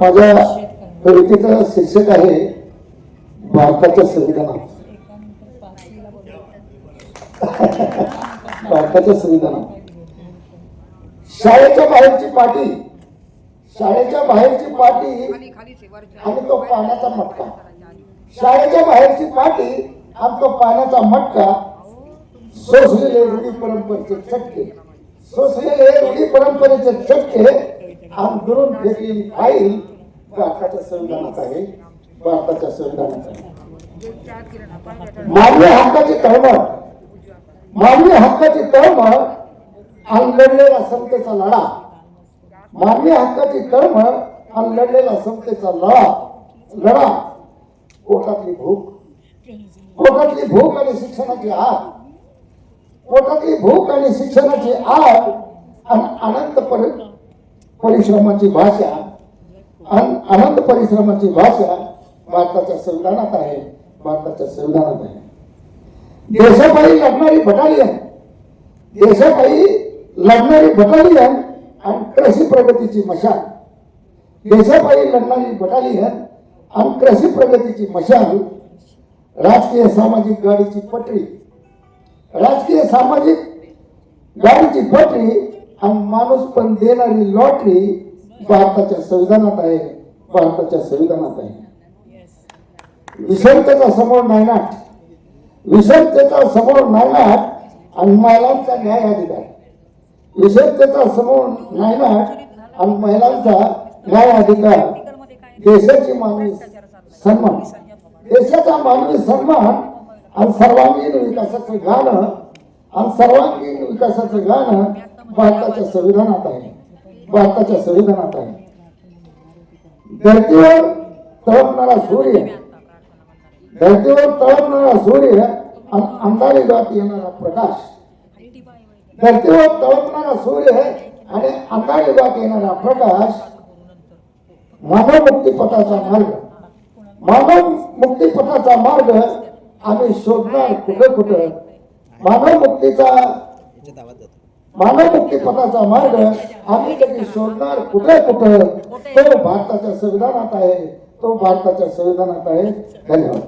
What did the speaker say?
माझ्या कवितेचं शीर्षक आहे भारताच्या संविधानात. भारताच्या संविधानात. शाळेच्या बाहेरची पाटी शाळेच्या बाहेरची पाटी आणि तो पाण्याचा मटका. शाळेच्या बाहेरची पाटी आणि तो पाण्याचा मटका सोसलेले रूढी परंपरेचे चटके सोसलेले रूढी परंपरेचे चटके आंदोलन दुरून आई भारताच्या संविधानात आहे भारताच्या संविधानात आहे. मानवी हक्काची तळमळ मानवी हक्काची तळमळ आणि लढलेला समतेचा लढा. मानवी हक्काची तळमळ आणि लढलेला समतेचा लढा. लढा पोटातली भूक. पोटातली भूक आणि शिक्षणाची आग. पोटातली भूक आणि शिक्षणाची आग आणि अनंतपर्यंत परिश्रमाची भाषा अनंत परिश्रमाची भाषा भारताच्या संविधानात आहे भारताच्या संविधानात आहे. देशापायी लढणारी बटालियन देशापायी लढणारी बटालियन आणि कृषी प्रगतीची मशाल. देशापायी लढणारी बटालियन आणि कृषी प्रगतीची मशाल राजकीय सामाजिक गाडीची पटरी. राजकीय सामाजिक गाडीची पटरी आणि माणूस पण देणारी लॉटरी भारताच्या संविधानात आहे भारताच्या संविधानात आहे. विषमतेचा समोर नायनाट विषमतेचा समोर नायनाट आणि महिलांचा न्याय अधिकार. विषमतेचा समोर नायनाट आणि महिलांचा न्याय अधिकार. देशाची मानवी सन्मान. देशाचा मानवी सन्मान आणि सर्वांगीण विकासाचं गाणं आणि सर्वांगीण विकासाचं गाणं भारताच्या संविधानात आहे. भारताच्या संविधानात आहे. धरतीवर तळपणारा सूर्य धरतीवर तळपणारा सूर्य आणि अंधारी गात येणारा प्रकाश. धरतीवर तळपणारा सूर्य आणि अंधारी गात येणारा प्रकाश मानव मुक्तीपथाचा मार्ग. मानव मुक्तीपथाचा मार्ग आम्ही शोधणार कुठं कुठं? मानव मुक्तीचा मानव पदाचा मार्ग आम्ही कधी शोधणार कुठे कुठं? तो भारताच्या संविधानात आहे. तो भारताच्या संविधानात आहे. धन्यवाद.